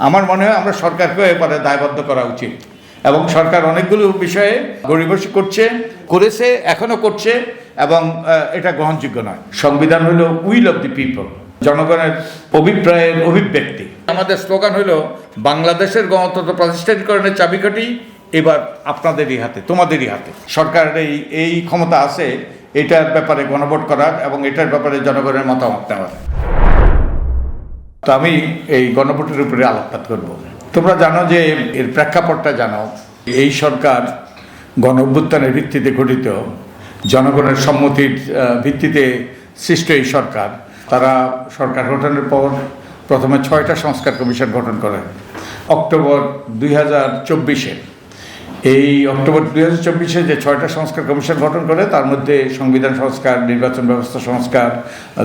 আমার মনে হয় আমরা সরকারকেও এবারে দায়বদ্ধ করা উচিত। এবং সরকার অনেকগুলো বিষয়ে গরিবসী করছে, করেছে এখনও করছে, এবং এটা গ্রহণযোগ্য নয়। সংবিধান হলো উইল অফ দি পিপল, জনগণের অভিপ্রায়ের অভিব্যক্তি। আমাদের স্লোগান হলো, বাংলাদেশের গণতন্ত্র প্রতিষ্ঠানীকরণের চাবিকাঠি এবার আপনাদেরই হাতে, তোমাদেরই হাতে। সরকারের এই এই ক্ষমতা আছে, এটার ব্যাপারে গণভোট করার এবং এটার ব্যাপারে জনগণের মতামত নেওয়ার। তো আমি এই গণভোটের উপরে আলোকপাত করব। তোমরা জানো যে এর প্রেক্ষাপটটা জানো, এই সরকার গণ অভ্যুত্থানের ভিত্তিতে গঠিত, জনগণের সম্মতির ভিত্তিতে সৃষ্ট এই সরকার। তারা সরকার গঠনের পর প্রথমে ছয়টা সংস্কার কমিশন গঠন করে। অক্টোবর দুই হাজার চব্বিশে। এই অক্টোবর দুই হাজার চব্বিশে যে ছয়টা সংস্কার কমিশন গঠন করে, তার মধ্যে সংবিধান সংস্কার, নির্বাচন ব্যবস্থা সংস্কার,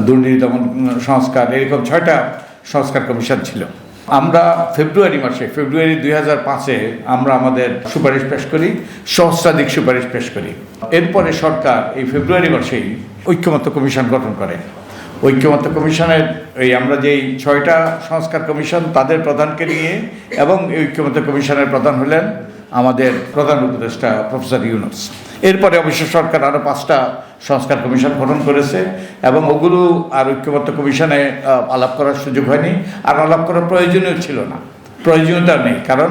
দুর্নীতি দমন সংস্কার, এরকম ছয়টা সংস্কার কমিশন ছিল। আমরা ফেব্রুয়ারি মাসে, ফেব্রুয়ারি দুই হাজার পাঁচে আমরা আমাদের সুপারিশ পেশ করি, সহস্রাধিক সুপারিশ পেশ করি। এরপরে সরকার এই ফেব্রুয়ারি মাসেই ঐক্যমত্য কমিশন গঠন করে। ঐক্যমত্য কমিশনের এই আমরা যেই ছয়টা সংস্কার কমিশন তাদের প্রধানকে নিয়ে এবং এই ঐক্যমত্য কমিশনের প্রধান হলেন আমাদের প্রধান উপদেষ্টা প্রফেসর ইউনুস। এরপরে অবশ্য সরকার আরও পাঁচটা সংস্কার কমিশন গঠন করেছে এবং ওগুলো আর ঐক্যবদ্ধ কমিশনে আলাপ করার সুযোগ হয়নি। আর আলাপ করার প্রয়োজনীয় ছিল না। প্রয়োজনীয়তা নেই। কারণ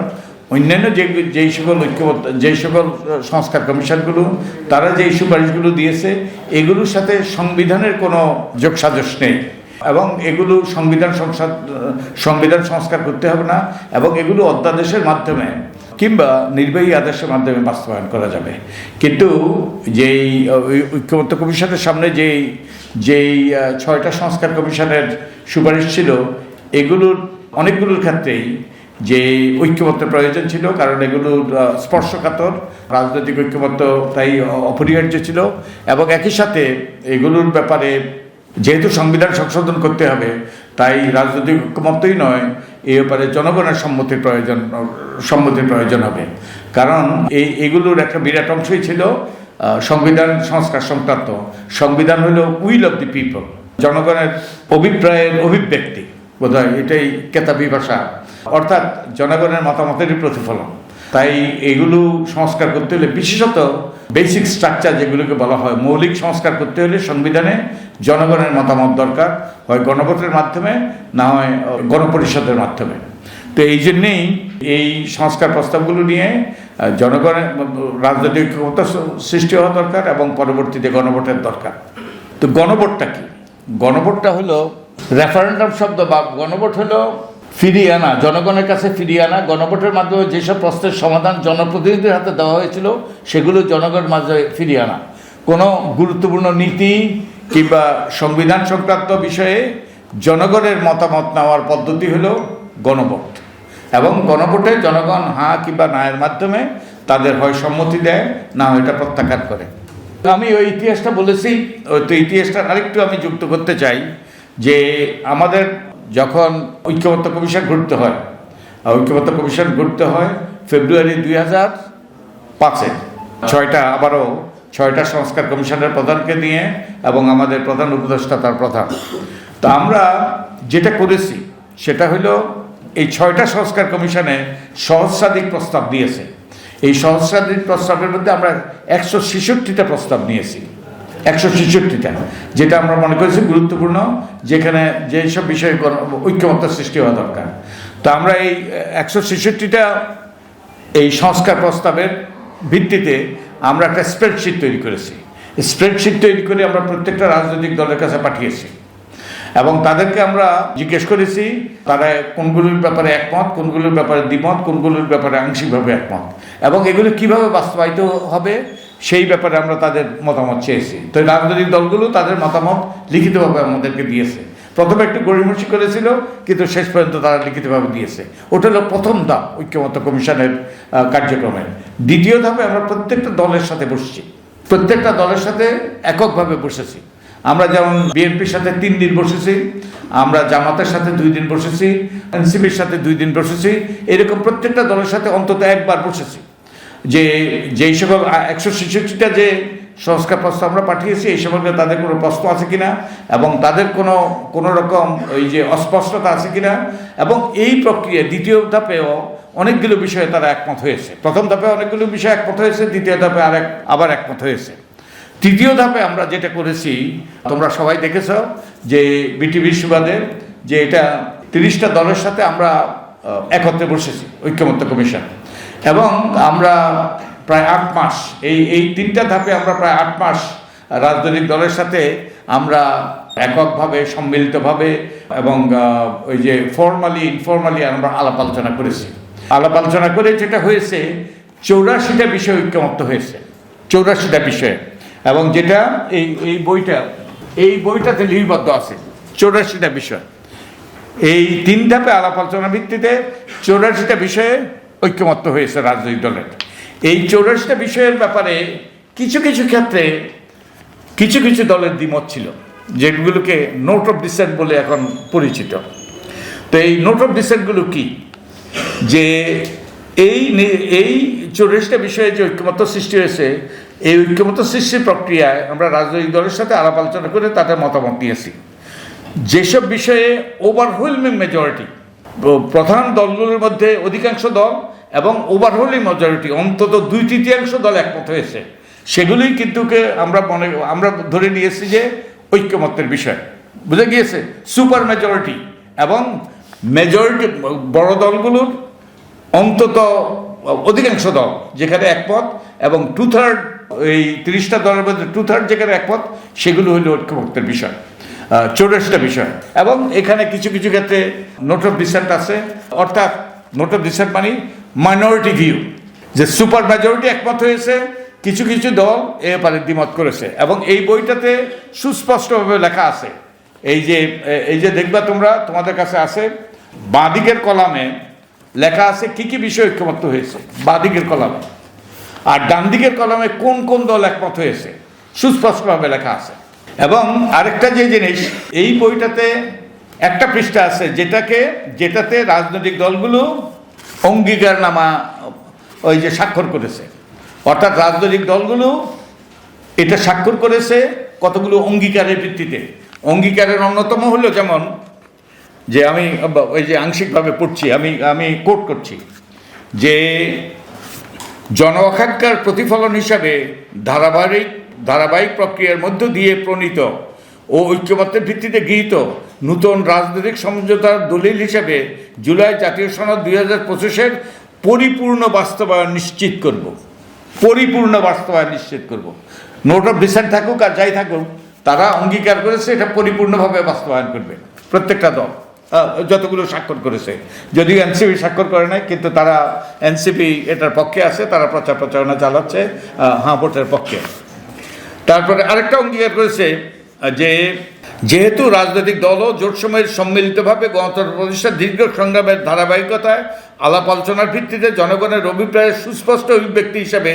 অন্যান্য যে যেই সকল ঐক্যবদ্ধ যেই সকল সংস্কার কমিশনগুলো, তারা যেই সুপারিশগুলো দিয়েছে, এগুলোর সাথে সংবিধানের কোনো যোগসাজশ নেই। এবং এগুলো সংবিধান সংসদ, সংবিধান সংস্কার করতে হবে না, এবং এগুলো অধ্যাদেশের মাধ্যমে কিংবা নির্বাহী আদেশের মাধ্যমে বাস্তবায়ন করা যাবে। কিন্তু যেই ঐক্যমত্য কমিশনের সামনে যেই যেই ছয়টা সংস্কার কমিশনের সুপারিশ ছিল, এগুলোর, অনেকগুলোর ক্ষেত্রেই যে ঐক্যমত্যের প্রয়োজন ছিল, কারণ এগুলো স্পর্শকাতর, রাজনৈতিক ঐক্যমত্য তাই অপরিহার্য ছিল, এবং একই সাথে এগুলোর ব্যাপারে যেহেতু সংবিধান সংশোধন করতে হবে, তাই রাজনৈতিক ঐক্যমত্যই নয় এই ব্যাপারে জনগণের সম্মতির প্রয়োজন সম্মতির প্রয়োজন হবে। কারণ এই, এগুলোর একটা বিরাট অংশই ছিল সংবিধান সংস্কার সংক্রান্ত। সংবিধান হলো উইল অফ দি পিপল, জনগণের অভিপ্রায়ের অভিব্যক্তি। বোধহয় এটাই কেতাবি ভাষা। অর্থাৎ জনগণের মতামতেরই প্রতিফলন। তাই এগুলো সংস্কার করতে হলে বিশেষত বেসিক স্ট্রাকচার যেগুলোকে বলা হয় মৌলিক সংস্কার করতে হলে সংবিধানে জনগণের মতামত দরকার, হয় গণভোটের মাধ্যমে, না হয় গণপরিষদের মাধ্যমে। তো এই জন্যেই এই সংস্কার প্রস্তাবগুলো নিয়ে জনগণের রাজনৈতিক সৃষ্টি হওয়া দরকার এবং পরবর্তীতে গণভোটের দরকার। তো গণভোটটা কি? গণভোটটা হলো রেফারেন্ডাম শব্দ বা গণভোট হলো ফিরিয়ে আনা, জনগণের কাছে ফিরিয়ে আনা, গণভোটের মাধ্যমে যেসব প্রশ্নের সমাধান জনপ্রতিনিধিদের হাতে দেওয়া হয়েছিল, সেগুলো জনগণের মাঝে ফিরিয়ে আনা। কোনো গুরুত্বপূর্ণ নীতি কিংবা সংবিধান সংক্রান্ত বিষয়ে জনগণের মতামত নেওয়ার পদ্ধতি হলো গণভোট। এবং গণভোটে জনগণ হ্যাঁ কিংবা নায়ের মাধ্যমে তাদের হয় সম্মতি দেয়, না হয় এটা প্রত্যাখ্যান করে। আমি ওই ইতিহাসটা বলেছি, ওই তো ইতিহাসটা আরেকটু আমি যুক্ত করতে চাই যে আমাদের যখন ঐক্যমত্য কমিশন ঘুরতে হয় ঐক্যমত্য কমিশন ঘুরতে হয় ফেব্রুয়ারি দুই হাজার পাঁচে। ছয়টা, আবারও ছয়টা সংস্কার কমিশনের প্রধানকে নিয়ে এবং আমাদের প্রধান উপদেষ্টা তার প্রধান। তো আমরা যেটা করেছি, সেটা হলো এই ছয়টা সংস্কার কমিশনে সহস্রাধিক প্রস্তাব দিয়েছে। এই সহস্রাধিক প্রস্তাবের মধ্যে আমরা একশো ছেষট্টিটা প্রস্তাব নিয়েছি। একশো ছেষট্টিটা, যেটা আমরা মনে করেছি গুরুত্বপূর্ণ, যেখানে যেসব বিষয়ে ঐক্যমত্য সৃষ্টি হওয়া দরকার। তো আমরা এই একশো ছেষট্টিটা এই সংস্কার প্রস্তাবের ভিত্তিতে আমরা একটা স্প্রেডশিট তৈরি করেছি। স্প্রেডশিট তৈরি করে আমরা প্রত্যেকটা রাজনৈতিক দলের কাছে পাঠিয়েছি। এবং তাদেরকে আমরা জিজ্ঞেস করেছি, তারা কোনগুলোর ব্যাপারে একমত, কোনগুলোর ব্যাপারে দ্বিমত, কোনগুলোর ব্যাপারে আংশিকভাবে একমত, এবং এগুলো কীভাবে বাস্তবায়িত হবে সেই ব্যাপারে আমরা তাদের মতামত চেয়েছি। তো রাজনৈতিক দলগুলো তাদের মতামত লিখিতভাবে আমাদেরকে দিয়েছে। প্রথমে একটু গড়িমসি করেছিল, কিন্তু শেষ পর্যন্ত তারা লিখিতভাবে দিয়েছে। ওটা হলো প্রথম ধাপ ঐক্যমত্য কমিশনের কার্যক্রমের দ্বিতীয় ধাপে আমরা প্রত্যেকটা দলের সাথে বসছি। প্রত্যেকটা দলের সাথে এককভাবে বসেছি। আমরা যেমন বিএনপির সাথে তিন দিন বসেছি, আমরা জামাতের সাথে দুই দিন বসেছি, এনসিপির সাথে দুই দিন বসেছি, এরকম প্রত্যেকটা দলের সাথে অন্তত একবার বসেছি। যে যেই সকল একশো ছেষট্টিটা যে সংস্কার প্রস্তাব আমরা পাঠিয়েছি, এই সম্পর্কে তাদের কোনো প্রশ্ন আছে কিনা? এবং তাদের কোনো কোনো রকম ওই যে অস্পষ্টতা আছে কিনা? এবং এই প্রক্রিয়া দ্বিতীয় ধাপেও অনেকগুলো বিষয়ে তারা একমত হয়েছে। প্রথম ধাপে অনেকগুলো বিষয় একমত হয়েছে, দ্বিতীয় ধাপে আরেক, আবার একমত হয়েছে। তৃতীয় ধাপে আমরা যেটা করেছি, তোমরা সবাই দেখেছ যে বিটিভির সুবাদে যে এটা তিরিশটা দলের সাথে আমরা একত্রে বসেছি, ঐক্যমত্য কমিশন। এবং আমরা প্রায় আট মাস, এই এই তিনটা ধাপে আমরা প্রায় আট মাস রাজনৈতিক দলের সাথে আমরা এককভাবে, সম্মিলিতভাবে এবং ওই যে ফর্মালি ইনফর্মালি আমরা আলাপ আলোচনা করেছি। আলাপ আলোচনা করে যেটা হয়েছে, চৌরাশিটা বিষয় ঐক্যমত্য হয়েছে। চৌরাশিটা বিষয়ে। এবং যেটা এই এই বইটা, এই বইটাতে লিপিবদ্ধ আছে, চৌরাশিটা বিষয়। এই তিন ধাপে আলাপ আলোচনার ভিত্তিতে চৌরাশিটা বিষয়ে ঐক্যমত্য হয়েছে রাজনৈতিক দলের। এই চৌরাশিটা বিষয়ের ব্যাপারে কিছু কিছু ক্ষেত্রে কিছু কিছু দলের দ্বিমত ছিল, যেগুলোকে নোট অফ ডিসেন্ট বলে এখন পরিচিত। তো এই নোট অফ ডিসেন্টগুলো কি? যে এই এই চৌরাশিটা বিষয়ে যে ঐক্যমত্য সৃষ্টি হয়েছে, এই ঐক্যমত্য সৃষ্টির প্রক্রিয়ায় আমরা রাজনৈতিক দলের সাথে আলাপ আলোচনা করে তাদের মতামত নিয়েছি। যেসব বিষয়ে ওভারওয়েলমিং মেজরিটি প্রধান দলগুলোর মধ্যে অধিকাংশ দল এবং ওভারওয়েলিং মেজরিটি অন্তত দুই তৃতীয়াংশ দল একমত হয়েছে। সেগুলোই কিন্তু আমরা মনে, আমরা ধরে নিয়েছি যে ঐক্যমত্যের বিষয়। বুঝে গিয়েছে? সুপার মেজরিটি এবং মেজরিটি বড় দলগুলোর অন্তত অধিকাংশ দল যেখানে একমত এবং টু থার্ড এই তিরিশটা দলের মধ্যে টু থার্ড যেখানে একমত, সেগুলো হলো ঐক্যমত্যের বিষয়। চৌরাশিটা বিষয়। এবং এখানে কিছু কিছু ক্ষেত্রে নোট অফ ডিসেন্ট আছে। অর্থাৎ নোট অফ ডিসেন্ট মানে মাইনরিটি ভিউ যে সুপার মেজরিটি একমত হয়েছে, কিছু কিছু দল এ ব্যাপারে দ্বিমত করেছে। এবং এই বইটাতে সুস্পষ্টভাবে লেখা আছে। এই যে এই যে দেখবা তোমরা, তোমাদের কাছে আছে, বাঁদিকের কলামে লেখা আছে কি কি বিষয় ঐক্যমত্য হয়েছে, বাঁদিকের কলামে। আর ডান দিকের কলামে কোন কোন দল একমত হয়েছে, সুস্পষ্টভাবে লেখা আছে। এবং আরেকটা যে জিনিস, এই বইটাতে একটা পৃষ্ঠা আছে যেটাকে, যেটাতে রাজনৈতিক দলগুলো অঙ্গীকারনামা ওই যে স্বাক্ষর করেছে। অর্থাৎ রাজনৈতিক দলগুলো এটা স্বাক্ষর করেছে কতগুলো অঙ্গীকারের ভিত্তিতে। অঙ্গীকারের অন্যতম হলো যেমন যে আমি ওই যে আংশিকভাবে পড়ছি, আমি আমি কোট করছি, যে জন প্রতিফলন হিসাবে ধারাবাহিক ধারাবাহিক প্রক্রিয়ার মধ্য দিয়ে প্রণীত ও ঐক্যমত্যের ভিত্তিতে গৃহীত নূতন রাজনৈতিক সমঝোতার দলিল হিসাবে জুলাই জাতীয় সনদ দুই হাজার পঁচিশের পরিপূর্ণ বাস্তবায়ন নিশ্চিত করব। পরিপূর্ণ বাস্তবায়ন নিশ্চিত করব। নোট অফ ডিসেন্ট থাকুক আর যাই থাকুক, তারা অঙ্গীকার করেছে, এটা পরিপূর্ণভাবে বাস্তবায়ন করবে। প্রত্যেকটা দল যতগুলো স্বাক্ষর করেছে। যদিও এনসিপি স্বাক্ষর করে নাই, কিন্তু তারা এনসিপি এটার পক্ষে আছে, তারা প্রচার প্রচারণা চালাচ্ছে হ্যাঁ ভোটের পক্ষে। তারপরে আরেকটা অঙ্গীকার করেছে, যে যেহেতু রাজনৈতিক দলও জোট সময়ের সম্মিলিতভাবে গণতন্ত্র প্রতিষ্ঠার দীর্ঘ সংগ্রামের ধারাবাহিকতায় আলাপ আলোচনার ভিত্তিতে জনগণের অভিপ্রায়ের সুস্পষ্ট অভিব্যক্তি হিসাবে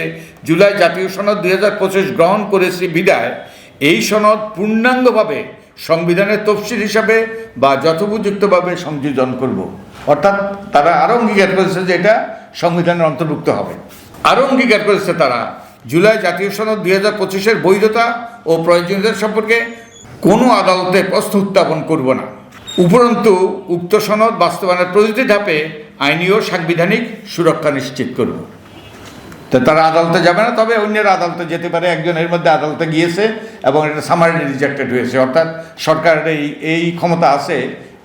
জুলাই জাতীয় সনদ দুই হাজার পঁচিশ গ্রহণ করেছি বিদায়, এই সনদ পূর্ণাঙ্গভাবে সংবিধানের তফসিল হিসাবে বা যথোপযুক্তভাবে সংযোজন করব। অর্থাৎ তারা আরও অঙ্গীকার করেছে যে এটা সংবিধানের অন্তর্ভুক্ত হবে। আরও অঙ্গীকার করেছে তারা জুলাই জাতীয় সনদ দুই হাজার পঁচিশের বৈধতা ও প্রয়োজনীয়তা সম্পর্কে কোনো আদালতে প্রশ্ন উত্থাপন করব না। উপরন্তু, উক্ত সনদ বাস্তবায়নের প্রতিটি ধাপে আইনি ও সাংবিধানিক সুরক্ষা নিশ্চিত করব। তো তারা আদালতে যাবে না, তবে অন্যের আদালতে যেতে পারে। একজনের মধ্যে আদালতে গিয়েছে এবং এটা সামারি রিজেক্টেড হয়েছে। অর্থাৎ সরকারের এই এই ক্ষমতা আছে,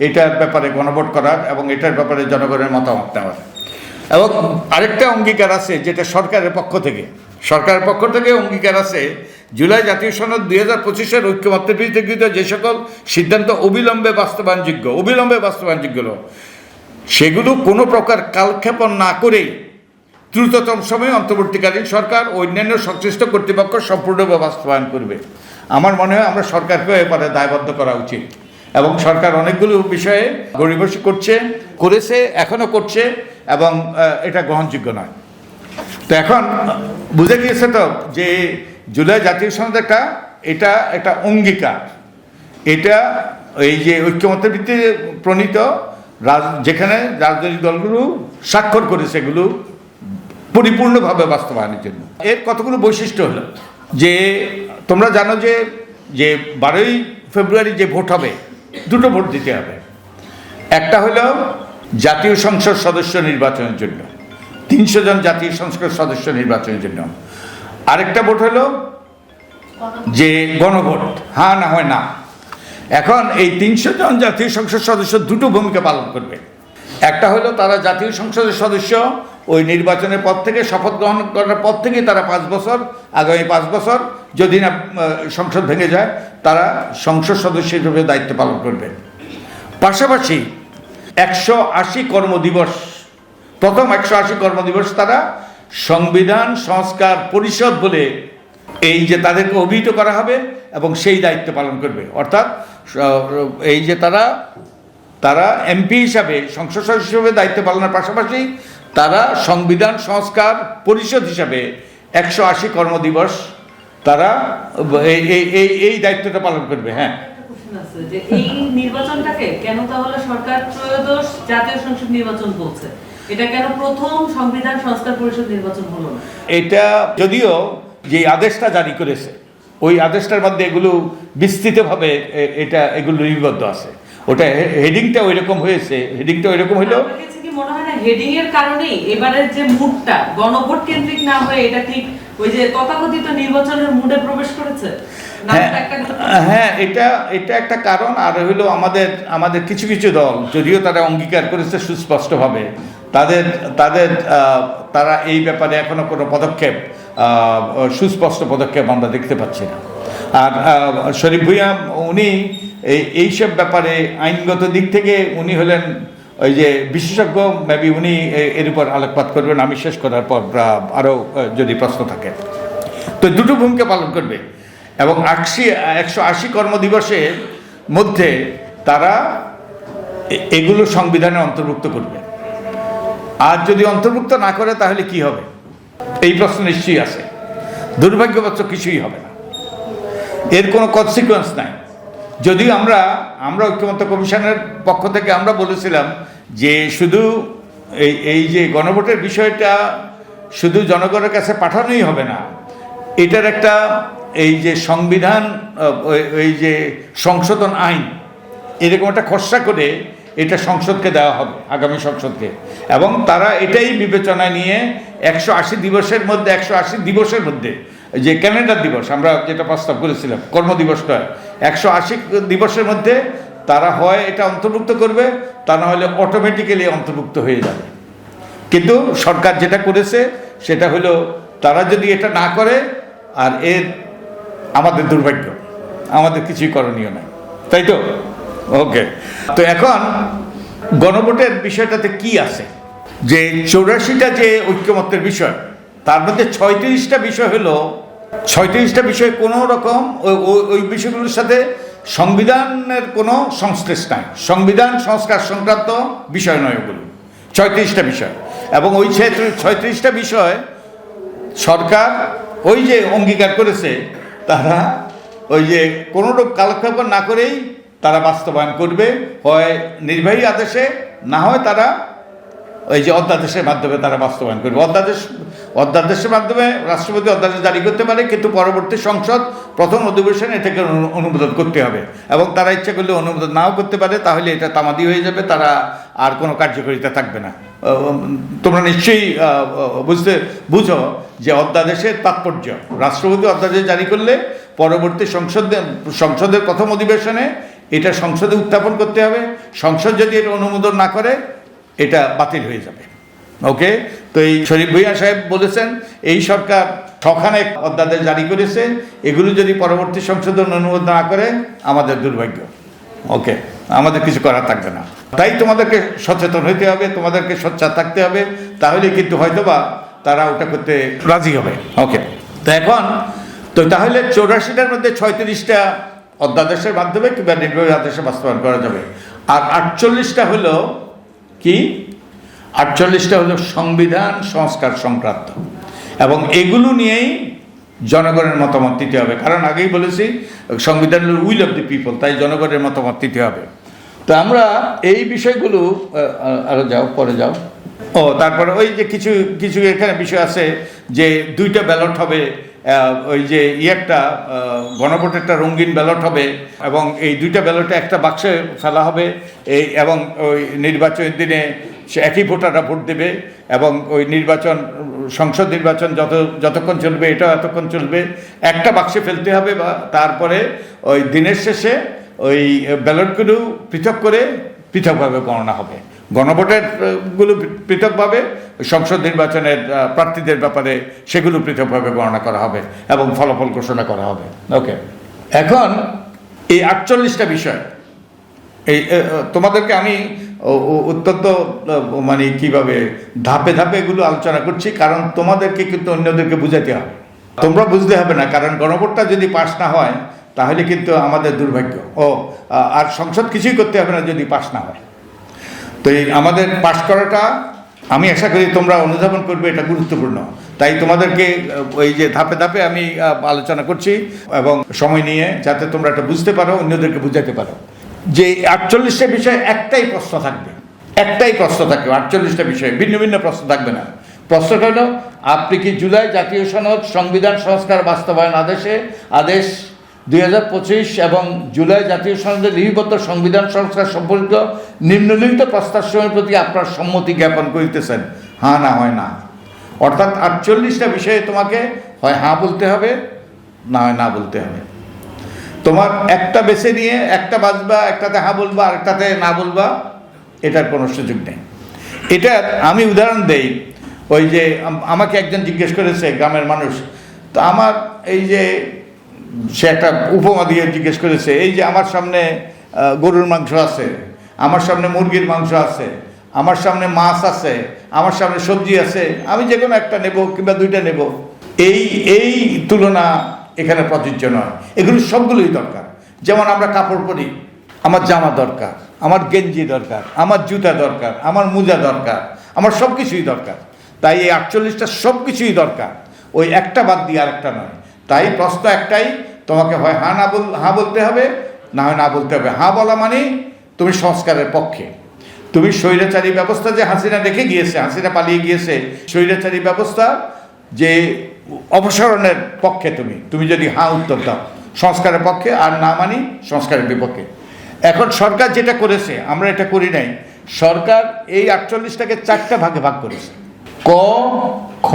এটার ব্যাপারে গণভোট করার এবং এটার ব্যাপারে জনগণের মতামত নেওয়ার। এবং আরেকটা অঙ্গীকার আছে, যেটা সরকারের পক্ষ থেকে। সরকারের পক্ষ থেকে অঙ্গীকার আছে, জুলাই জাতীয় সনদ দুই হাজার পঁচিশের ঐক্যমত্যের বিরুদ্ধে যে সকল সিদ্ধান্ত অবিলম্বে বাস্তবায়নযোগ্য অবিলম্বে বাস্তবায়নযোগ্য সেগুলো কোনো প্রকার কালক্ষেপণ না করেই দ্রুততম সময়ে অন্তর্বর্তীকালীন সরকার অন্যান্য সংশ্লিষ্ট কর্তৃপক্ষ সম্পূর্ণভাবে বাস্তবায়ন করবে। আমার মনে হয় আমরা সরকারকেও এবারে দায়বদ্ধ করা উচিত এবং সরকার অনেকগুলো বিষয়ে গরিবসী করছে, করেছে এখনও করছে এবং এটা গ্রহণযোগ্য নয়। তো এখন বুঝে গিয়েছে তো যে জুলাই জাতীয় সনদ একটা, এটা একটা অঙ্গীকার। এটা এই যে ঐক্যমতের ভিত্তিতে প্রণীত যেখানে রাজনৈতিক দলগুলো স্বাক্ষর করেছে এগুলো পরিপূর্ণভাবে বাস্তবায়নের জন্য। এর কতগুলো বৈশিষ্ট্য হলো? যে তোমরা জানো যে যে বারোই ফেব্রুয়ারি যে ভোট হবে, দুটো ভোট দিতে হবে। একটা হলো জাতীয় সংসদ সদস্য নির্বাচনের জন্য। তিনশো জন জাতীয় সংসদের সদস্য নির্বাচনের জন্য। আরেকটা ভোট হলো যে গণভোট। হ্যাঁ না হয় না। এখন এই তিনশো জন জাতীয় সংসদ সদস্য দুটো ভূমিকা পালন করবে। একটা হলো তারা জাতীয় সংসদের সদস্য, ওই নির্বাচনের পর থেকে শপথ গ্রহণ করার পর থেকে তারা পাঁচ বছর, আগামী পাঁচ বছর যদি না সংসদ ভেঙে যায়, তারা সংসদ সদস্য হিসেবে দায়িত্ব পালন করবে। পাশাপাশি একশো আশি কর্মদিবস প্রথম একশো আশি কর্মদিবস তারা সংবিধান, সংস্কার, পরিষদ বলে এই যে তাদেরকে অভিহিত করা হবে এবং সেই দায়িত্ব পালন করবে। অর্থাৎ এই যে তারা তারা এমপি হিসাবে, সংসদ সদস্য হিসাবে দায়িত্ব পালনের পাশাপাশি তারা সংবিধান, সংস্কার, পরিষদ হিসাবে একশো আশি কর্মদিবস তারা এই এই- এই দায়িত্বটা পালন করবে হ্যাঁ। এই নির্বাচনটাকে কেন তাহলে সরকার ত্রয়োদশ জাতীয় সংসদ নির্বাচন বলছে? এটা কেন প্রথম সংবিধান সংস্কার পরিষদ নির্বাচন হলো না? এটা যদিও যে আদেশটা জারি করেছে ওই আদেশটার মধ্যে এগুলো বিস্তৃতভাবে এটা এগুলো লিপিবদ্ধ আছে। ওটা হেডিংটা ওই রকম হয়েছে হেডিংটা ওই রকম হলো মনে হয় না হেডিং এর কারণেই এবারের যে মুডটা গণভোট কেন্দ্রিক না হয়ে এটা ঠিক ওই যে তথাকথিত নির্বাচনের মুডে প্রবেশ করেছে? হ্যাঁ হ্যাঁ এটা এটা একটা কারণ আর হলো আমাদের আমাদের কিছু কিছু দল যদিও তারা অঙ্গীকার করেছে সুস্পষ্টভাবে তাদের তাদের তারা এই ব্যাপারে এখনও কোনো পদক্ষেপ সুস্পষ্ট পদক্ষেপ আমরা দেখতে পাচ্ছি না। আর শরীফ ভুইয়া, উনি এই, এইসব ব্যাপারে আইনগত দিক থেকে উনি হলেন ওই যে বিশেষজ্ঞ, মেবি উনি এর উপর আলোকপাত করবেন। আমি শেষ করার পর আরও যদি প্রশ্ন থাকে। তো দুটো ভূমিকা পালন করবে এবং আশি একশো আশি কর্মদিবসের মধ্যে তারা এগুলো সংবিধানে অন্তর্ভুক্ত করবে। আর যদি অন্তর্ভুক্ত না করে, তাহলে কি হবে? এই প্রশ্ন নিশ্চয়ই আছে। দুর্ভাগ্যবচ্চ কিছুই হবে না। এর কোনো কনসিকুয়েন্স নাই। যদিও আমরা আমরা ঐক্যমত্য কমিশনের পক্ষ থেকে আমরা বলেছিলাম যে শুধু এই এই যে গণভোটের বিষয়টা শুধু জনগণের কাছে পাঠানোই হবে না, এটার একটা এই যে সংবিধান ওই যে সংশোধন আইন, এরকম একটা খসড়া করে এটা সংসদকে দেওয়া হবে, আগামী সংসদকে। এবং তারা এটাই বিবেচনায় নিয়ে একশো আশি দিবসের মধ্যে, একশো আশি দিবসের মধ্যে, যে ক্যালেন্ডার দিবস, আমরা যেটা প্রস্তাব করেছিলাম কর্মদিবসটা একশো আশি দিবসের মধ্যে তারা হয় এটা অন্তর্ভুক্ত করবে, তা না হলে অটোমেটিক্যালি অন্তর্ভুক্ত হয়ে যাবে। কিন্তু সরকার যেটা করেছে, সেটা হলো তারা যদি এটা না করে, আর এর আমাদের দুর্ভাগ্য, আমাদের কিছুই করণীয় নাই তাই তো? ওকে তো এখন গণভোটের বিষয়টাতে কি আছে? যে চৌরাশিটা যে ঐক্যমত্যের বিষয়, তার মধ্যে ছয়ত্রিশটা বিষয় হলো, ছয়ত্রিশটা বিষয় কোনো রকম ওই- বিষয়গুলোর সাথে সংবিধানের কোনো সংশ্লেষ নাই। সংবিধান সংস্কার সংক্রান্ত বিষয় নয় ওগুলো। ছয়ত্রিশটা বিষয়। এবং ওই ছয়ত্রিশটা বিষয় সরকার ওই যে অঙ্গীকার করেছে, তারা ওই যে কোনো রূপ কালক্ষেপণ না করেই তারা বাস্তবায়ন করবে, হয় নির্বাহী আদেশে, না হয় তারা ওই যে অধ্যাদেশের মাধ্যমে তারা বাস্তবায়ন করবে। অধ্যাদেশ অধ্যাদেশের মাধ্যমে রাষ্ট্রপতি অধ্যাদেশ জারি করতে পারে, কিন্তু পরবর্তী সংসদ প্রথম অধিবেশনে এটাকে অনু- অনুমোদন করতে হবে। এবং তারা ইচ্ছা করলে অনুমোদন নাও করতে পারে, তাহলে এটা তামাদি হয়ে যাবে, তারা আর কোনো কার্যকারিতা থাকবে না। তোমরা নিশ্চয়ই বুঝতে বুঝো যে অধ্যাদেশের তাৎপর্য। রাষ্ট্রপতি অধ্যাদেশ জারি করলে পরবর্তী সংসদ সংসদের প্রথম অধিবেশনে এটা সংসদে উত্থাপন করতে হবে। সংসদ যদি এটা অনুমোদন না করে, এটা বাতিল হয়ে যাবে। ওকে? তো এই শরীফ ভুইয়া সাহেব বলেছেন, এই সরকার ছখানে অধ্যাদেশ জারি করেছে, এগুলো যদি পরবর্তী সংশোধন অনুমোদন না করে, আমাদের দুর্ভাগ্য। ওকে? আমাদের কিছু করার থাকবে না। তাই তোমাদেরকে সচেতন হইতে হবে, তোমাদেরকে সোচ্চার থাকতে হবে, তাহলে কিন্তু হয়তোবা তারা ওটা করতে রাজি হবে। ওকে? তো এখন, তো তাহলে চৌরাশিটার মধ্যে ছয়ত্রিশটা অধ্যাদেশের মাধ্যমে কিংবা নির্বাহী আদেশে বাস্তবায়ন করা যাবে। আর আটচল্লিশটা হলো কি? আটচল্লিশটা হলো সংবিধান সংস্কার সংক্রান্ত। এবং এগুলো নিয়েই জনগণের মতামত দিতে হবে। কারণ আগেই বলেছি সংবিধান উইল অফ দি পিপল তাই জনগণের মতামত দিতে হবে। তো আমরা এই বিষয়গুলো আহ, আহ, আরও যাও পরে যাও। ও তারপরে ওই যে কিছু কিছু এখানে বিষয় আছে যে দুইটা ব্যালট হবে ওই যে ইয়েটা গণভোটেরটা রঙিন ব্যালট হবে এবং এই দুইটা ব্যালটে একটা বাক্সে ফেলা হবে। এই এবং ওই নির্বাচনের দিনে সে একই ভোটাররা ভোট দেবে এবং ওই নির্বাচন, সংসদ নির্বাচন যত, যতক্ষণ চলবে এটাও এতক্ষণ চলবে, একটা বাক্সে ফেলতে হবে বা তারপরে ওই দিনের শেষে ওই ব্যালটগুলো পৃথক করে পৃথকভাবে গণনা হবে। গণভোটেরগুলো পৃথকভাবে সংসদ নির্বাচনের প্রার্থীদের ব্যাপারে সেগুলো পৃথকভাবে গণনা করা হবে এবং ফলাফল ঘোষণা করা হবে। ওকে এখন এই আটচল্লিশটা বিষয়, এই তোমাদেরকে আমি অত্যন্ত মানে কীভাবে ধাপে ধাপে এগুলো আলোচনা করছি, কারণ তোমাদেরকে কিন্তু অন্যদেরকে বুঝাতে হবে। তোমরা বুঝতে হবে না, কারণ গণভোটটা যদি পাশ না হয়, তাহলে কিন্তু আমাদের দুর্ভাগ্য। ও আর সংসদ কিছুই করতে হবে না যদি পাশ না হয়। তো এই আমাদের পাশ করাটা, আমি আশা করি তোমরা অনুধাবন করবে, এটা গুরুত্বপূর্ণ। তাই তোমাদেরকে ওই যে ধাপে ধাপে আমি আলোচনা করছি এবং সময় নিয়ে যাতে তোমরা এটা বুঝতে পারো, অন্যদেরকে বুঝাতে পারো। যে আটচল্লিশটা বিষয়ে একটাই প্রশ্ন থাকবে। একটাই প্রশ্ন থাকবে আটচল্লিশটা বিষয়ে। ভিন্ন ভিন্ন প্রশ্ন থাকবে না। প্রশ্নটা হলো, আপনি কি জুলাই জাতীয় সনদ, সংবিধান, সংস্কার, বাস্তবায়ন আদেশে আদেশ দুই হাজার পঁচিশ এবং জুলাই জাতীয় সনদে লিপিবদ্ধ সংবিধান সংস্কার সম্পর্কিত নিম্নলিখিত প্রস্তাবসমূহের প্রতি আপনার সম্মতি জ্ঞাপন করিতেছেন। হ্যাঁ না, হয় না। অর্থাৎ আটচল্লিশটা বিষয়ে তোমাকে হয় হ্যাঁ বলতে হবে, না হয় না বলতে হবে। তোমার একটা বেছে নিয়ে একটা বাজবা, একটাতে হ্যাঁ বলবা, আরেকটাতে না বলবা, এটার কোনো সুযোগ নেই। এটা আমি উদাহরণ দেই, ওই যে আমাকে একজন জিজ্ঞেস করেছে, গ্রামের মানুষ, তো আমার এই যে সে একটা উপমা দিয়ে জিজ্ঞেস করেছে, এই যে আমার সামনে গরুর মাংস আছে, আমার সামনে মুরগির মাংস আছে, আমার সামনে মাছ আছে, আমার সামনে সবজি আছে, আমি যে কোনো একটা নেব কিংবা দুইটা নেব। এই এই তুলনা এখানে প্রযোজ্য নয়। এগুলো সবগুলোই দরকার। যেমন আমরা কাপড় পরি, আমার জামা দরকার, আমার গেঞ্জি দরকার, আমার জুতা দরকার, আমার মোজা দরকার, আমার সব কিছুই দরকার। তাই এই আটচল্লিশটা সব কিছুই দরকার। ওই একটা বাদ দিয়ে আরেকটা নয়। তাই প্রশ্ন একটাই, তোমাকে হয় হ্যাঁ না বল হ্যাঁ বলতে হবে, না হয় না বলতে হবে। হ্যাঁ বলা মানে তুমি সংস্কারের পক্ষে। তুমি স্বৈরাচারী ব্যবস্থা যে হাসিনা রেখে গিয়েছে, হাসিনা পালিয়ে গিয়েছে, স্বৈরাচারী ব্যবস্থা যে অপসারণের পক্ষে তুমি। তুমি যদি হ্যাঁ উত্তর দাও, সংস্কারের পক্ষে, আর না মানি সংস্কারের বিপক্ষে। এখন সরকার যেটা করেছে, আমরা এটা করি নাই। সরকার এই আটচল্লিশটাকে চারটা ভাগে ভাগ করেছে। ক, খ,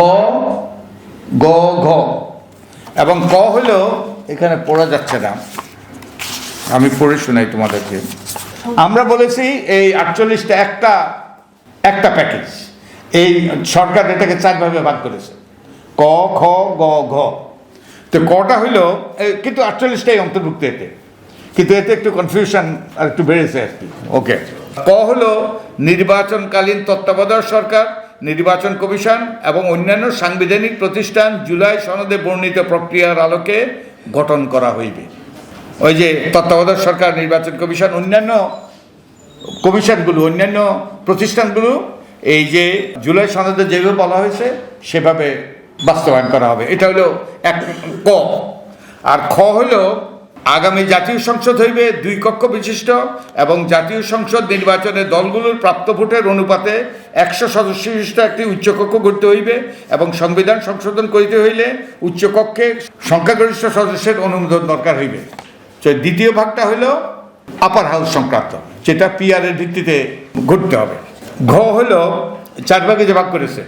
গ, ঘ। এবং ক হলো, এখানে পড়া যাচ্ছে না। আমি পড়ে শোনাই তোমাদেরকে। আমরা বলেছি এই আটচল্লিশটা একটা একটা প্যাকেজ এই সরকার এটাকে চারভাবে ভাগ করেছে। ক, খ, গ, ঘ। তো কটা হইল কিন্তু আটচল্লিশটাই অন্তর্ভুক্ত এতে। কিন্তু এতে একটু কনফিউশন আর একটু বেড়েছে আর কি। ওকে ক হলো, নির্বাচনকালীন তত্ত্বাবধায়ক সরকার। নির্বাচন কমিশন এবং অন্যান্য সাংবিধানিক প্রতিষ্ঠান জুলাই সনদে বর্ণিত প্রক্রিয়ার আলোকে গঠন করা হইবে। ওই যে তত্ত্বাবধায়ক সরকার, নির্বাচন কমিশন, অন্যান্য কমিশনগুলো, অন্যান্য প্রতিষ্ঠানগুলো, এই যে জুলাই সনদে যেভাবে বলা হয়েছে, সেভাবে বাস্তবায়ন করা হবে। এটা হলো এক ক। আর খ হলো আগামী জাতীয় সংসদ হইবে দুই কক্ষ বিশিষ্ট এবং জাতীয় সংসদ নির্বাচনে দলগুলোর প্রাপ্ত ভোটের অনুপাতে একশো সদস্য বিশিষ্ট একটি উচ্চকক্ষ গড়তে হইবে এবং সংবিধান সংশোধন করিতে হইলে উচ্চকক্ষে সংখ্যাগরিষ্ঠ সদস্যের অনুমোদন দরকার হইবে। তো দ্বিতীয় ভাগটা হলো আপার হাউস সংক্রান্ত, যেটা পিআরের ভিত্তিতে ঘটতে হবে। ঘ হলো চার ভাগে যে ভাগ করেছে।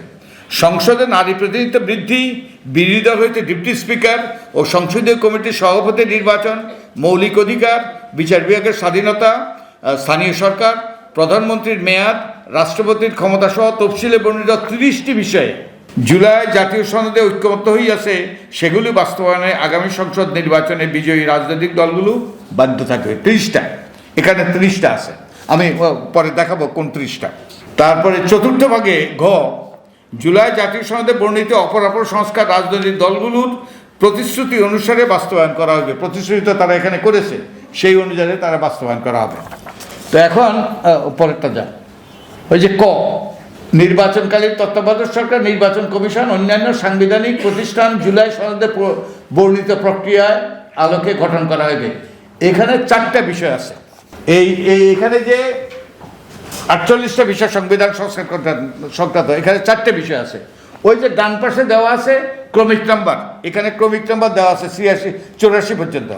সংসদে নারী প্রতিনিধিত্ব বৃদ্ধি, বিরোধী দল হইতে ডিপটি স্পিকার ও সংসদীয় কমিটির সভাপতি নির্বাচন, মৌলিক অধিকার, বিচার বিভাগের স্বাধীনতা স্থানীয় সরকার, প্রধানমন্ত্রীর মেয়াদ, রাষ্ট্রপতির ক্ষমতা সহ তফসিলে বর্ণিত তিরিশটি বিষয়ে জুলাই জাতীয় সনদে ঐক্যবদ্ধ হইয়াছে, সেগুলি বাস্তবায়নে আগামী সংসদ নির্বাচনে বিজয়ী রাজনৈতিক দলগুলো বাধ্য থাকবে। ত্রিশটা। এখানে ত্রিশটা আছে। আমি পরে দেখাবো কোন ত্রিশটা। তারপরে চতুর্থ ভাগে ঘ জুলাই জাতীয় সনদে বর্ণিত অপর অপর সংস্কার রাজনৈতিক দলগুলোর প্রতিশ্রুতি অনুসারে বাস্তবায়ন করা হবে। প্রতিশ্রুতি তারা এখানে করেছে, সেই অনুযায়ী তারা বাস্তবায়ন করা হবে। তো এখন পরেরটা যা। ওই যে ক, নির্বাচনকালীন তত্ত্বাবধায়ক সরকার, নির্বাচন কমিশন, অন্যান্য সাংবিধানিক প্রতিষ্ঠান জুলাই সনদে বর্ণিত প্রক্রিয়ায় আলোকে গঠন করা হবে এখানে চারটা বিষয় আছে। এই এই এখানে যে আটচল্লিশটা বিষয় সংবিধান সংস্কার সংক্রান্ত- এখানে চারটে বিষয় আছে। ওই যে ডান পাশে দেওয়া আছে ক্রমিক নাম্বার, এখানে ক্রমিক নাম্বার দেওয়া আছে ছিয়াশি, চৌরাশি পর্যন্ত।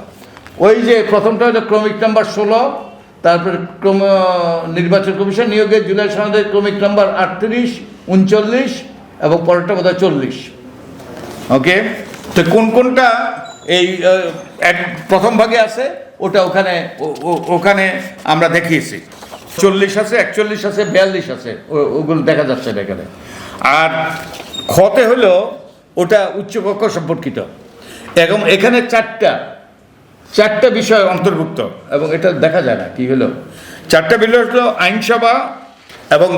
ওই যে প্রথমটা হলো ক্রমিক নাম্বার ষোলো, তারপরে ক্রম নির্বাচন কমিশন নিয়োগের জুলাই সনদের ক্রমিক নাম্বার আটত্রিশ, উনচল্লিশ এবং পরেরটা বোধ হয় চল্লিশ। ওকে? তো কোন কোনটা এই এক প্রথম ভাগে আছে, ওটা ওখানে ওখানে আমরা দেখিয়েছি। চল্লিশ আছে, একচল্লিশ আছে, বিয়াল্লিশ আছে। ওগুলো দেখা যাচ্ছে না এখানে। আর খতে হলো ওটা উচ্চকক্ষ সম্পর্কিত। এবং এখানে চারটা চারটা বিষয় অন্তর্ভুক্ত, এবং এটা দেখা যায় না কি হলো। চারটা বিষয় হলো আইনসভা এবং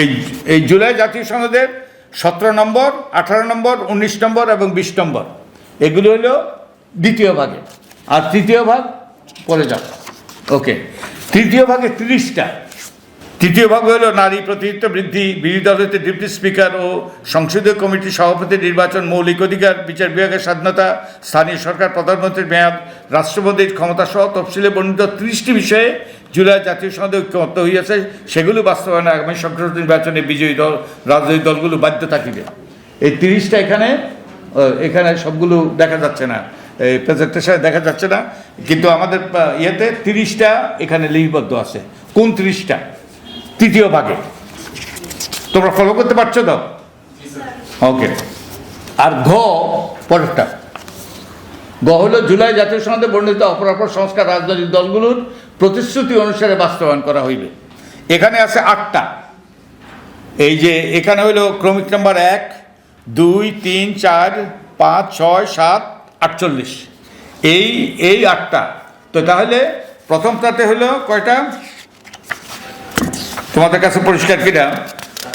এই এই জুলাই জাতীয় সংসদের সতেরো নম্বর, আঠারো নম্বর, উনিশ নম্বর এবং বিশ নম্বর। এগুলো হলো দ্বিতীয় ভাগে। আর তৃতীয় ভাগ পরে যাও ওকে। তৃতীয় ভাগে তিরিশটা। তৃতীয় ভাগ হলো নারী প্রতিনিধিত্ব বৃদ্ধি, বিরোধী দলের ডেপুটি স্পিকার ও সংসদীয় কমিটির সভাপতি নির্বাচন, মৌলিক অধিকার, বিচার বিভাগের স্বাধীনতা, স্থানীয় সরকার, প্রধানমন্ত্রীর মেয়াদ, রাষ্ট্রপতির ক্ষমতা সহ তফসিলে বর্ণিত ত্রিশটি বিষয়ে জুলাই জাতীয় সনদে ঐক্যমত্য হইয়াছে। সেগুলো বাস্তবায়নে আগামী সংসদ নির্বাচনে বিজয়ী দল, রাজনৈতিক দলগুলো বাধ্য থাকিবে। এই তিরিশটা এখানে এখানে সবগুলো দেখা যাচ্ছে না। এই প্রেজেন্টেশনে দেখা যাচ্ছে না। কিন্তু আমাদের ইয়েতে তিরিশটা এখানে লিপিবদ্ধ আছে। কোন তিরিশটা? তৃতীয় ভাগে। তোমরা ফলো করতে পারছ তো? ওকে আর ঘ, পরেরটা। গ হলো জুলাই জাতীয় সনদে বর্ণিত অপরাপর সংস্কার রাজনৈতিক দলগুলোর প্রতিশ্রুতি অনুসারে বাস্তবায়ন করা হইবে। এখানে আছে আটটা। এই যে এখানে হলো ক্রমিক নাম্বার এক, দুই, তিন, চার, পাঁচ, ছয়, সাত, আটচল্লিশ। এই এই আটটা। তো তাহলে প্রথমটাতে হলো কয়টা? তোমাদের কাছে পরিষ্কার কিনা?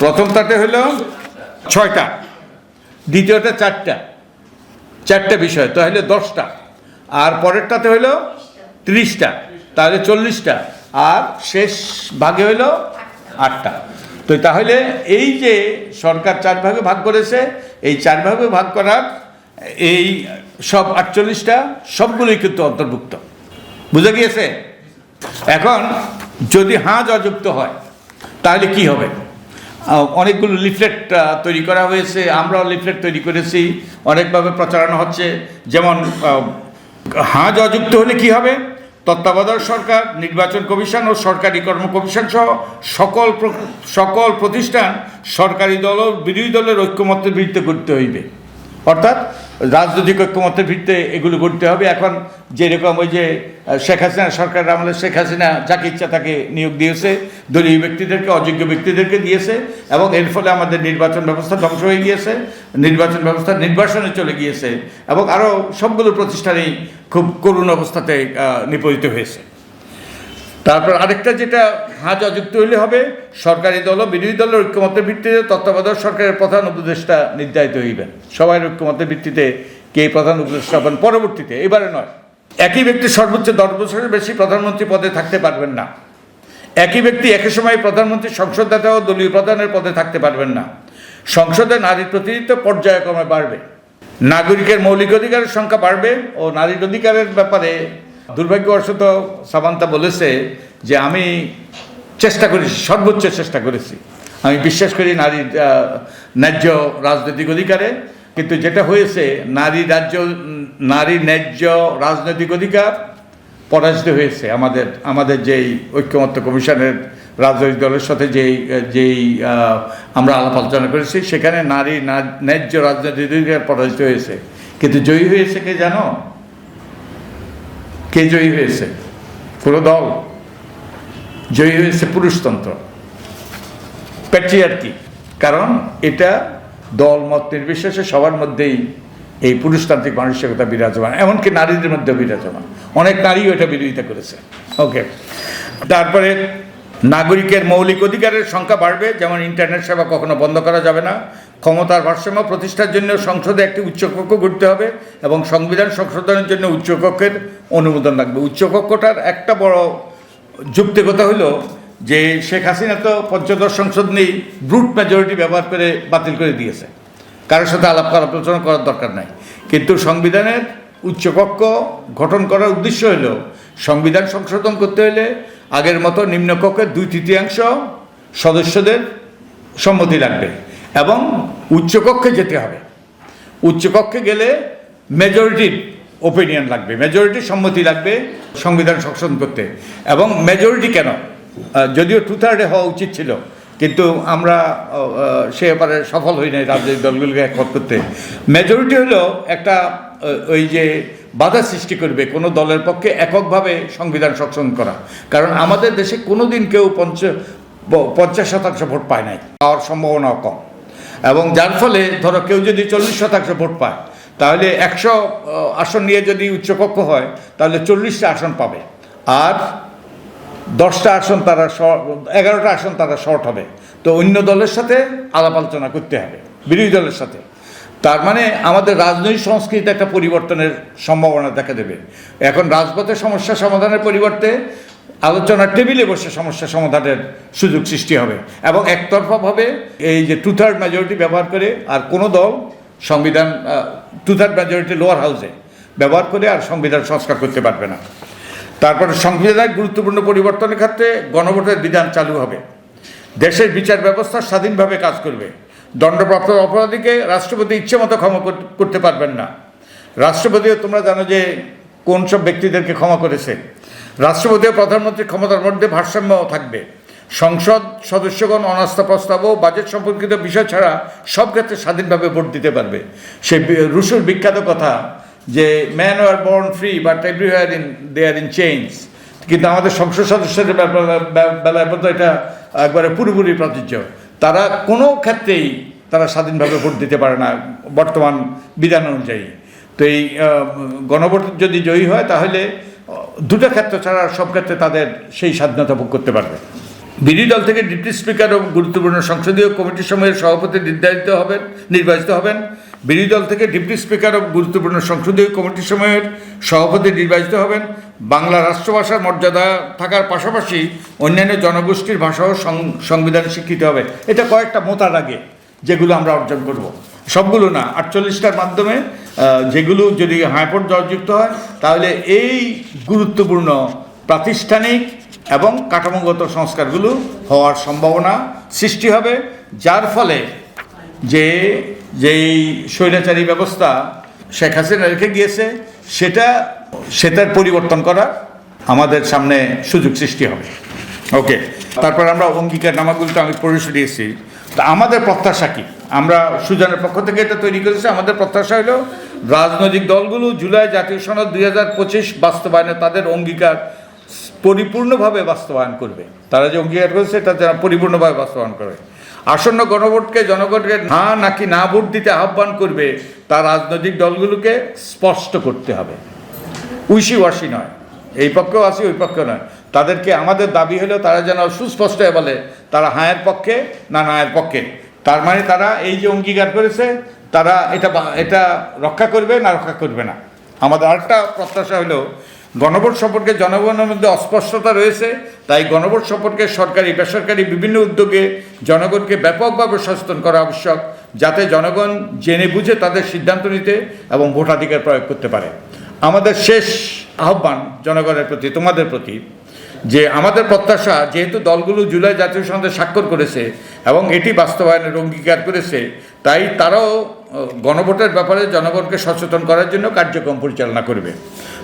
প্রথমটাতে হলো ছয়টা দ্বিতীয়টা চারটা চারটা বিষয়, তাহলে দশটা। আর পরেরটাতে হলো ত্রিশটা, তাহলে চল্লিশটা, আর শেষ ভাগে হলো আটটা। তো তাহলে এই যে সরকার চার ভাগে ভাগ করেছে, এই চার ভাগে ভাগ করার এই সব আটচল্লিশটা সবগুলোই কিন্তু অন্তর্ভুক্ত। বুঝে গিয়েছে? এখন যদি হাঁ যুক্ত হয় তাহলে কি হবে? অনেকগুলো লিফলেট তৈরি করা হয়েছে, আমরাও লিফলেট তৈরি করেছি, অনেকভাবে প্রচারণা হচ্ছে। যেমন হাঁ যুক্ত হলে কি হবে? তত্ত্বাবধায়ক সরকার, নির্বাচন কমিশন ও সরকারি কর্ম কমিশন সহ সকল সকল প্রতিষ্ঠান সরকারি দল ও বিরোধী দলের ঐক্যমত্যের ভিত্তিতে করতে হইবে। অর্থাৎ রাজনৈতিক ঐক্যমত্যের ভিত্তিতে এগুলো করতে হবে। এখন যেরকম ওই যে শেখ হাসিনা সরকার আমলে শেখ হাসিনা যাকে ইচ্ছা তাকে নিয়োগ দিয়েছে দলীয় ব্যক্তিদেরকে অযোগ্য ব্যক্তিদেরকে দিয়েছে এবং এর ফলে আমাদের নির্বাচন ব্যবস্থা ধ্বংস হয়ে গিয়েছে নির্বাচন ব্যবস্থা নির্বাসনে চলে গিয়েছে এবং আরও সবগুলো প্রতিষ্ঠানেই খুব করুণ অবস্থাতে আহ, নিপতিত হয়েছে। তারপর আরেকটা যেটা হাজ অযুক্ত হইলে হবে, সরকারি দল বিরোধী দলের ঐক্যমতের ভিত্তিতে তত্ত্বাবধায়ক সরকারের প্রধান উপদেষ্টা নির্ধারিত হইবেন। সবাই ঐক্যমতের ভিত্তিতে কে প্রধান উপদেষ্টা হবেন? পরবর্তীতে, এবারে নয়, একই ব্যক্তি সর্বোচ্চ দশ বছরের বেশি প্রধানমন্ত্রী পদে থাকতে পারবেন না। একই ব্যক্তি একই সময় প্রধানমন্ত্রী সংসদ নেতা ও দলীয় প্রধানের পদে থাকতে পারবেন না। সংসদে নারীর প্রতিনিধিত্ব পর্যায়ক্রমে বাড়বে। নাগরিকের মৌলিক অধিকারের সংখ্যা বাড়বে ও নারীর অধিকারের ব্যাপারে দুর্ভাগ্যবশত সামান্তা বলেছে যে আমি চেষ্টা করেছি সর্বোচ্চ চেষ্টা করেছি। আমি বিশ্বাস করি আহ, ন্যায্য রাজনৈতিক অধিকারে কিন্তু যেটা হয়েছে নারী রাজ্য নারী ন্যায্য রাজনৈতিক অধিকার পরাজিত হয়েছে। আমাদের আমাদের যেই ঐক্যমত্য কমিশনের রাজনৈতিক দলের সাথে যেই যেই আমরা আলাপ আলোচনা করেছি সেখানে নারী ন্যায্য রাজনৈতিক অধিকার পরাজিত হয়েছে। কিন্তু জয়ী হয়েছে কে জানো? কে জয়ী হয়েছে? পুরো দল জয়ী হয়েছে পুরুষতন্ত্র। প্যাট্রিয়ার্কি কারণ এটা দল মত নির্বিশেষে সবার মধ্যেই এই পুরুষতান্ত্রিক মানসিকতা বিরাজমান, এমনকি নারীদের মধ্যে বিরাজমান। অনেক নারীও এটা বিরোধিতা করেছে। ওকে তারপরে নাগরিকের মৌলিক অধিকারের সংখ্যা বাড়বে, যেমন ইন্টারনেট সেবা কখনো বন্ধ করা যাবে না। ক্ষমতার ভারসাম্য প্রতিষ্ঠার জন্য সংসদে একটি উচ্চকক্ষ গড়তে হবে এবং সংবিধান সংশোধনের জন্য উচ্চকক্ষের অনুমোদন লাগবে। উচ্চকক্ষটার একটা বড় যুক্তিকতা হলো যে শেখ হাসিনা তো পঞ্চদশ সংসদ নেই ব্রুট মেজরিটি ব্যবহার করে বাতিল করে দিয়েছে। কারোর সাথে আলাপ আলোচনা করার দরকার নাই। কিন্তু সংবিধানের উচ্চকক্ষ গঠন করার উদ্দেশ্য হলো সংবিধান সংশোধন করতে হলে আগের মতো নিম্নকক্ষের দুই তৃতীয়াংশ সদস্যদের সম্মতি লাগবে। এবং উচ্চকক্ষে যেতে হবে। উচ্চকক্ষে গেলে মেজরিটির ওপিনিয়ন লাগবে মেজরিটির সম্মতি লাগবে সংবিধান সংশোধন করতে। এবং মেজরিটি কেন? যদিও টু থার্ডে হওয়া উচিত ছিল, কিন্তু আমরা সে ব্যাপারে সফল হই নাই রাজনৈতিক দলগুলোকে একমত করতে। মেজরিটি হলো একটা ওই যে বাধা সৃষ্টি করবে কোনো দলের পক্ষে এককভাবে সংবিধান সংশোধন করা। কারণ আমাদের দেশে কোনো দিন কেউ পঞ্চ পঞ্চাশ শতাংশ ভোট পায় নাই, পাওয়ার সম্ভাবনাও কম। এবং যার ফলে, ধরো, কেউ যদি চল্লিশ শতাংশ ভোট পায়, তাহলে একশো আসন নিয়ে যদি উচ্চকক্ষ হয়, তাহলে চল্লিশটা আসন পাবে। আর দশটা আসন তারা এগারোটা আসন তারা শর্ট হবে। তো অন্য দলের সাথে আলাপ আলোচনা করতে হবে, বিরোধী দলের সাথে। তার মানে আমাদের রাজনৈতিক সংস্কৃতিতে একটা পরিবর্তনের সম্ভাবনা দেখা দেবে। এখন রাজপথের সমস্যা সমাধানের পরিবর্তে আলোচনার টেবিলে বসে সমস্যা সমাধানের সুযোগ সৃষ্টি হবে এবং একতরফাভাবে এই যে টু থার্ড মেজরিটি ব্যবহার করে আর কোনো দল সংবিধান টু থার্ড মেজরিটি লোয়ার হাউসে ব্যবহার করে আর সংবিধান সংস্কার করতে পারবে না। তারপরে সংবিধানের গুরুত্বপূর্ণ পরিবর্তনের ক্ষেত্রে গণভোটের বিধান চালু হবে। দেশের বিচার ব্যবস্থা স্বাধীনভাবে কাজ করবে। দণ্ডপ্রাপ্ত অপরাধীকে রাষ্ট্রপতি ইচ্ছে মতো ক্ষমা করতে পারবেন না। রাষ্ট্রপতিও তোমরা জানো যে কোন সব ব্যক্তিদেরকে ক্ষমা করেছে? রাষ্ট্রপতি ও প্রধানমন্ত্রীর ক্ষমতার মধ্যে ভারসাম্য থাকবে। সংসদ সদস্যগণ অনাস্থা প্রস্তাব ও বাজেট সম্পর্কিত বিষয় ছাড়া সব ক্ষেত্রে স্বাধীনভাবে ভোট দিতে পারবে। সে রুশোর বিখ্যাত কথা যে man are born free but everywhere in they are in chain কিন্তু আমাদের সংসদ সদস্যদের বেলায় বলতে এটা একবারে পুরোপুরি প্রযোজ্য তারা কোনো ক্ষেত্রেই তারা স্বাধীনভাবে ভোট দিতে পারে না বর্তমান বিধান অনুযায়ী। তো এই গণভোট যদি জয়ী হয়, তাহলে দুটো ক্ষেত্র ছাড়া সব ক্ষেত্রে তাদের সেই স্বাধীনতা ভোগ করতে পারবে। বিরোধী দল থেকে ডিপ্টি স্পিকার ও গুরুত্বপূর্ণ সংসদীয় কমিটির সময়ের সভাপতি নির্ধারিত হবেন, নির্বাচিত হবেন। বিরোধী দল থেকে ডিপটি স্পিকার ও গুরুত্বপূর্ণ সংসদীয় কমিটির সময়ের সভাপতি নির্বাচিত হবেন। বাংলা রাষ্ট্রভাষার মর্যাদা থাকার পাশাপাশি অন্যান্য জনগোষ্ঠীর ভাষাও সংবিধানে স্বীকৃত হবে। এটা কয়েকটা মোতার আগে যেগুলো আমরা অর্জন করব। সবগুলো না, আটচল্লিশটার মাধ্যমে যেগুলো যদি হাইপোর্ট জয়যুক্ত হয়, তাহলে এই গুরুত্বপূর্ণ প্রাতিষ্ঠানিক এবং কাঠামোগত সংস্কারগুলো হওয়ার সম্ভাবনা সৃষ্টি হবে, যার ফলে যে, যেই স্বৈরাচারী ব্যবস্থা শেখ হাসিনা রেখে গিয়েছে, সেটা, সেটার পরিবর্তন করা আমাদের সামনে সুযোগ সৃষ্টি হবে। ওকে তারপর আমরা অঙ্গীকার নামাগুলো তো আমি পড়ে শুনিয়েছি। তা আমাদের প্রত্যাশা কি? আমরা সুজনের পক্ষ থেকে এটা তৈরি করেছি। আমাদের প্রত্যাশা হলো রাজনৈতিক দলগুলো জুলাই জাতীয় সনদ দুই হাজার পঁচিশ বাস্তবায়নে তাদের অঙ্গীকার পরিপূর্ণভাবে বাস্তবায়ন করবে। তারা যে অঙ্গীকার করেছে, এটা যেন পরিপূর্ণভাবে বাস্তবায়ন করবে আসন্ন গণভোটকে জনগণকে না নাকি না ভোট দিতে আহ্বান করবে, তা রাজনৈতিক দলগুলোকে স্পষ্ট করতে হবে। উইসি ওয়াসি নয়। এই পক্ষেও আসি ওই পক্ষেও নয়। তাদেরকে আমাদের দাবি হলো তারা যেন সুস্পষ্ট বলে, তারা হায়ের পক্ষে না নায়ের পক্ষে। তার মানে তারা এই যে অঙ্গীকার করেছে, তারা এটা এটা রক্ষা করবে, না রক্ষা করবে না। আমাদের আরেকটা প্রত্যাশা হলো, গণভোট সম্পর্কে জনগণের মধ্যে অস্পষ্টতা রয়েছে, তাই গণভোট সম্পর্কে সরকারি, বেসরকারি বিভিন্ন উদ্যোগে জনগণকে ব্যাপকভাবে সচেতন করা আবশ্যক, যাতে জনগণ জেনে বুঝে তাদের সিদ্ধান্ত নিতে এবং ভোটাধিকার প্রয়োগ করতে পারে। আমাদের শেষ আহ্বান জনগণের প্রতি, তোমাদের প্রতি। যে আমাদের প্রত্যাশা, যেহেতু দলগুলো জুলাই জাতীয় সনদে স্বাক্ষর করেছে এবং এটি বাস্তবায়নের অঙ্গীকার করেছে, তাই তারাও গণভোটের ব্যাপারে জনগণকে সচেতন করার জন্য কার্যক্রম পরিচালনা করবে।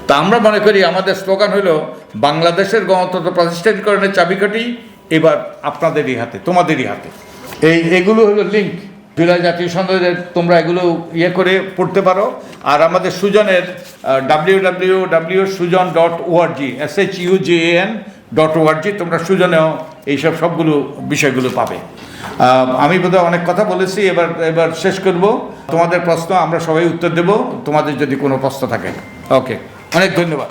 তা আমরা মনে করি আমাদের স্লোগান হলো, বাংলাদেশের গণতন্ত্র প্রতিষ্ঠানীকরণের চাবিকাঠি এবার আপনাদেরই হাতে, তোমাদেরই হাতে। এই, এগুলো হলো লিঙ্ক। জুলাই জাতীয় সনদের তোমরা এগুলো ইয়ে করে পড়তে পারো। আর আমাদের সুজনের W W W Sujan dot ORG S H U J N dot ORG তোমরা সুজনেও এইসব সবগুলো বিষয়গুলো পাবে। আমি বোধহয় অনেক কথা বলেছি, এবার এবার শেষ করব। তোমাদের প্রশ্ন আমরা সবাই উত্তর দেব, তোমাদের যদি কোনো প্রশ্ন থাকে। ওকে অনেক ধন্যবাদ।